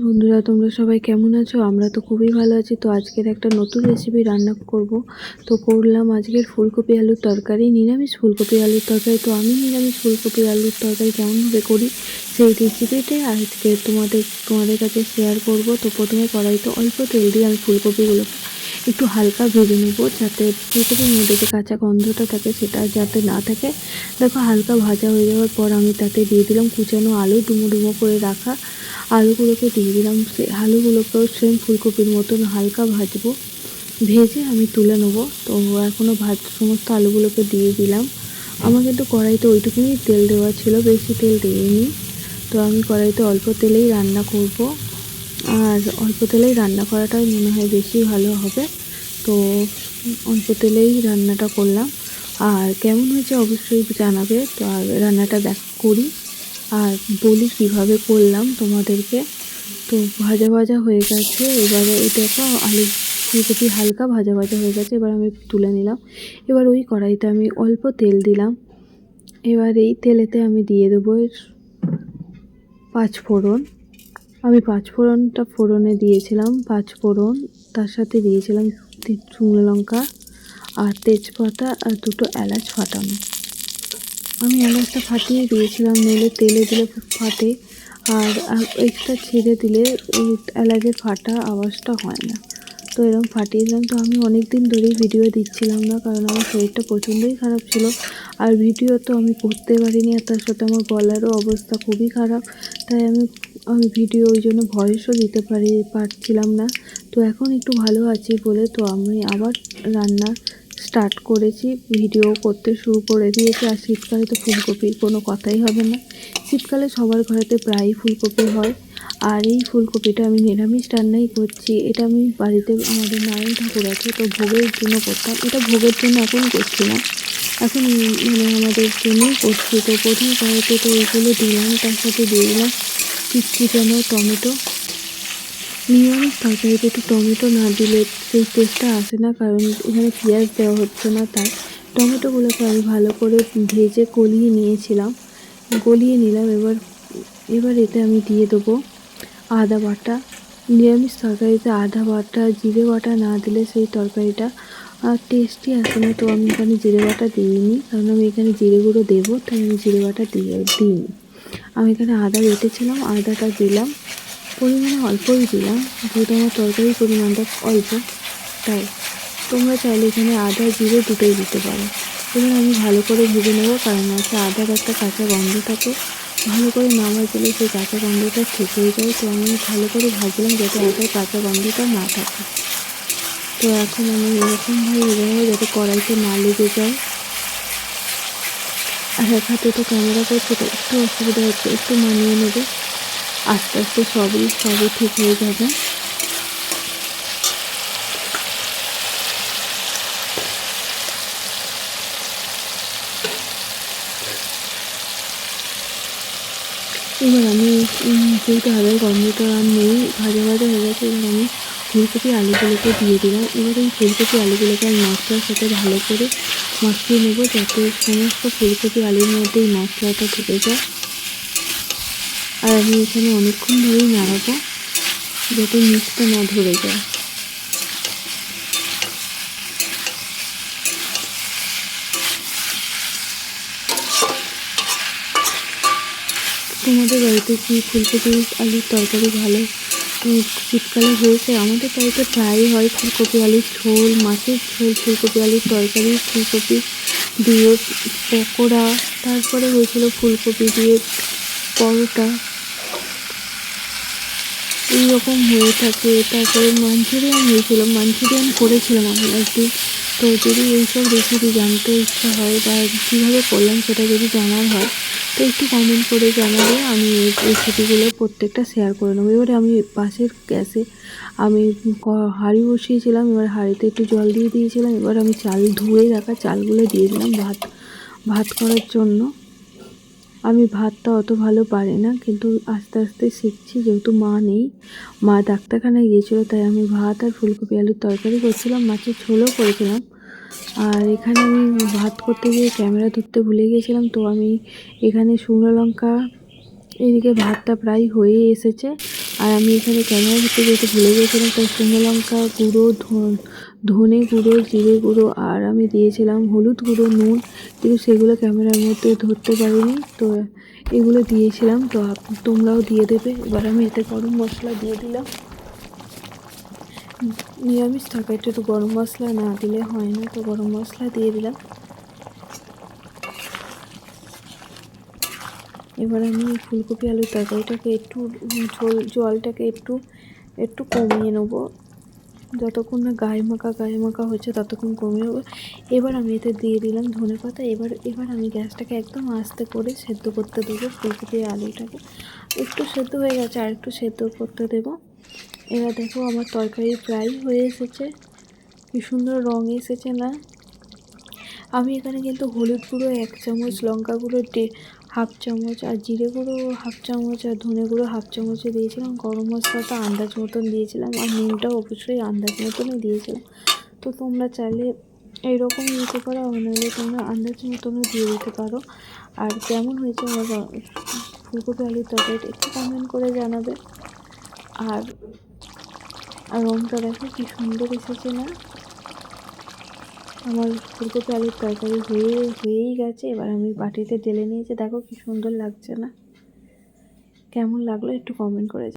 বন্ধুরা, তোমরা সবাই কেমন আছো? আমরা তো খুবই ভালো আছি। তো আজকের একটা নতুন রেসিপি রান্না করব। তো করলাম আজকের ফুলকপি আলুর তরকারি, নিরামিষ ফুলকপি আলুর তরকারি। তো আমি নিরামিষ ফুলকপি আলুর তরকারি কেমনভাবে করি সেই রেসিপিটাই আজকে তোমাদের তোমাদের কাছে শেয়ার করব। তো প্রথমে কড়াইতে অল্প তেল দিয়ে আমি ফুলকপিগুলো একটু হালকা ভেজে নেব, যাতে ফুলকপির মধ্যে যে কাঁচা গন্ধটা থাকে সেটা যাতে না থাকে। দেখো, হালকা ভাজা হয়ে যাওয়ার পর আমি তাতে দিয়ে দিলাম কুচানো আলু। ডুমো ডুমো করে রাখা আলুগুলোকে দিয়ে দিলাম, সে আলুগুলোকেও সেম ফুলকপির মতন হালকা ভাজবো। ভেজে আমি তুলে নেব। তো এখনও ভাজ, সমস্ত আলুগুলোকে দিয়ে দিলাম। আমার কিন্তু কড়াইতে ওইটুকুনি তেল দেওয়া ছিল, বেশি তেল দিইনি। তো আমি কড়াইতে অল্প তেলেই রান্না করব। আর অল্প তেলেই রান্না করাটাই মনে হয় বেশি ভালো হবে। তো অল্প তেলেই রান্নাটা করলাম। আর কেমন হয়েছে অবশ্যই জানাবে। তো আর রান্নাটা দেখ, করি। আর বলি কীভাবে করলাম তোমাদেরকে? তো ভাজা ভাজা হয়ে গেছে। এবারে এটা আলু ফুলকপি হালকা ভাজা ভাজা হয়ে গেছে। এবার আমি তুলে নিলাম। এবার ওই কড়াইতে আমি অল্প তেল দিলাম। এবার এই তেলেতে আমি দিয়ে দেবো পাঁচ ফোড়ন। আমি পাঁচ ফোড়নটা ফোড়নে দিয়েছিলাম, পাঁচ ফোড়ন। তার সাথে দিয়েছিলাম শুকনো লঙ্কা আর তেজপাতা আর দুটো এলাচ ফাটানো। আমি এলাচটা ফাটিয়ে দিয়েছিলাম, নইলে তেলে দিলে ফাটে। আর এক্সট্রা ছেড়ে দিলে এলাচের ফাটা আওয়াজটা হয় না। তো এরকম ফাটিয়েছিলাম তো আমি অনেক দিন ধরেই ভিডিও দিচ্ছিলাম না, কারণ আমার শরীরটা প্রচণ্ডই খারাপ ছিল। আর ভিডিও তো আমি করতে পারিনি, আর তার সাথে আমার গলারও অবস্থা খুবই খারাপ। তাই আমি আমি ভিডিও ওই জন্য ভয়েসও দিতে পারি, পারছিলাম না। তো এখন একটু ভালো আছি বলে তো আমি আবার রান্না স্টার্ট করেছি ভিডিও করতে শুরু করে দিয়েছি, আর শীতকালে তো ফুলকপির কোনো কথাই হবে না। শীতকালে সবার ঘরেতে প্রায়ই ফুলকপি হয়, আর এই ফুলকপিটা আমি নিরামিষ রান্নাই করছি। এটা আমি বাড়িতে আমাদের নারায়ণ ঠাকুর আছে, তো ভোগের জন্য করতাম। এটা ভোগের জন্য এখন করছি না। এখন মানে আমাদের জন্যই করছি। তো প্রথম কড়াইতে তো এইগুলো দিলাম, তার সাথে দিয়ে দিলাম চিটচিটানো টমেটো। নিরামিষ তরকারিতে একটু টমেটো না দিলে সেই টেস্টটা আসে না, কারণ এখানে পেঁয়াজ দেওয়া হচ্ছে না তাই। টমেটোগুলোকে আমি ভালো করে ভেজে গলিয়ে নিয়েছিলাম। গলিয়ে নিলাম, এবার এবার এতে আমি দিয়ে দেবো আদা বাটা। নিরামিষ তরকারিতে আদা বাটা, জিরে বাটা না দিলে সেই তরকারিটা টেস্টি আসে না, তো আমি এখানে জিরে বাটা দিইনি, কারণ আমি এখানে জিরে গুঁড়ো দেবো, তাই আমি জিরে বাটা দিয়ে দিইনি। আমি এখানে আদা বেটেছিলাম, আদাটা দিলাম। পরিমাণে অল্পই দিলাম যেহেতু আমার তরকারির পরিমাণটা অল্প, তাই। তোমরা চাইলে এখানে আদা জিরে দুটোই দিতে পারো। এবার আমি ভালো করে ভেজে নেব, কারণ আছে আদার একটা কাঁচা গন্ধ থাকে। ভালো করে না ভাজলে সেই কাঁচা গন্ধটা থেকেই যায়, তো আমি ভালো করে ভাজলাম যাতে আদার কাঁচা গন্ধটা না থাকে। তো এখন আমি এরকমভাবে ভেজে যাতে কড়াইতে না লেগে যায়। আর এক হাতে তো ক্যামেরা করছে, তো একটু অসুবিধা হচ্ছে, একটু মানিয়ে নেবে। আস্তে আস্তে সবই সবই ঠিক হয়ে যাবে। এবার আমি যেহেতু আলুর গন্ধটা নেই, ভাজা ভাজা হয়ে গেছে, এবার আমি ফুলকপি আলুগুলোকে দিয়ে দিলাম। এবার এই ফুলকপি আলুগুলোকে আমি মশলার সাথে ভালো করে মাখিয়ে নেব, যাতে সমস্ত ফুলকপি আলুর মধ্যে এই মশলাটা ঢুকে যায়। আর আমি এখানে অনেকক্ষণ ধরেই নাড়াবো যাতে নিচটা না ধরে যায়। তোমাদের বাড়িতে কি ফুলকপি আলুর তরকারি ভালো শীতকালে হয়েছে? আমাদের বাড়িতে প্রায়ই হয় ফুলকপি আলুর ঝোল, মাছের ঝোল, ফুলকপি আলুর তরকারি, ফুলকপি দিয়ে পকোড়া, তারপরে হয়েছিল ফুলকপি দিয়ে পরোটা। এইরকম হয়ে থাকে। তারপরে মাঞ্চুরিয়ান হয়েছিল। মাঞ্চুরিয়ান করেছিলাম আমি একদিন। তো যদি এইসব রেসিপি জানতে ইচ্ছা হয় বা কীভাবে করলাম সেটা যদি জানার হয়, তো একটু কমেন্ট করে জানালে আমি এই রেসিপিগুলো প্রত্যেকটা শেয়ার করে নেব। এবারে আমি পাশের গ্যাসে আমি হাঁড়ি বসিয়েছিলাম। এবার হাঁড়িতে একটু জল দিয়ে দিয়েছিলাম। এবার আমি চাল ধুয়ে রাখা চালগুলো দিয়ে দিলাম ভাত ভাত করার জন্য। আমি ভাতটা অত ভালো পারি না, কিন্তু আস্তে আস্তে শিখছি, যেহেতু মা নেই। মা ডাক্তারখানায় গিয়েছিল, তাই আমি ভাত আর ফুলকপি আলুর তরকারি করছিলাম, মাছের ঝোলও করেছিলাম। আর এখানে আমি ভাত করতে গিয়ে ক্যামেরা ধরতে ভুলে গিয়েছিলাম, তো আমি এখানে শুকনো লঙ্কা, এদিকে ভাতটা প্রায় হয়ে এসেছে। আর আমি এখানে ক্যামেরা ধরতে যেতে ভুলে গিয়েছিলাম, তাই শুকনো লঙ্কা, গুঁড়ো ধন- গুঁড়ো, জিরে গুঁড়ো আর আমি দিয়েছিলাম হলুদ গুঁড়ো, নুন। কিন্তু সেগুলো ক্যামেরার মধ্যে ধরতে পারিনি। তো এগুলো দিয়েছিলাম। তো তোমরাও দিয়ে দেবে। এবার আমি এতে গরম মশলা দিয়ে দিলাম। নিরামিষ তরকারিটা একটু গরম মশলা না দিলে হয় না। তো গরম মশলা দিয়ে দিলাম। এবার আমি ফুলকপি আলুর তরকারিটাকে একটু ঝোল, জলটাকে একটু একটু কমিয়ে নেব। যতক্ষণ না গায়ে মাখা গায়ে মাখা হচ্ছে ততক্ষণ কমে যাবে। এবার আমি এতে দিয়ে দিলাম ধনে পাতা। এবার এবার আমি গ্যাসটাকে একদম আস্তে করে সেদ্ধ করতে দেবো ফুলকপি আলুটাকে। একটু সেদ্ধ হয়ে গেছে, আর একটু সেদ্ধ করতে দেবো। এবার দেখো আমার তরকারি প্রায় হয়ে এসেছে। কি সুন্দর রঙ এসেছে না? আমি এখানে কিন্তু হলুদ গুঁড়ো এক চামচ, লঙ্কা গুঁড়ো হাফ চামচ আর জিরে গুঁড়ো হাফ চামচ আর ধনে গুঁড়ো হাফ চামচে দিয়েছিলাম। গরম মশলাটা আন্দাজ মতন দিয়েছিলাম আর নুনটাও অবশ্যই আন্দাজ মতনই দিয়েছিলাম। তো তোমরা চাইলে এইরকম দিতে পারো নাহলে তোমরা আন্দাজ মতনও দিয়ে দিতে পারো। আর কেমন হয়েছে আমার ফুলকপি আলুর তরকারিটা একটু কমেন্ট করে জানাবে। আর আর রঙটা দেখো কি সুন্দর এসেছে না? আমার ফুলকপি আলুর তরকারি হয়ে, হয়েই গেছে। এবার আমি বাটিতে ঢেলে নিয়েছি। দেখো কি সুন্দর লাগছে না? কেমন লাগল একটু কমেন্ট করে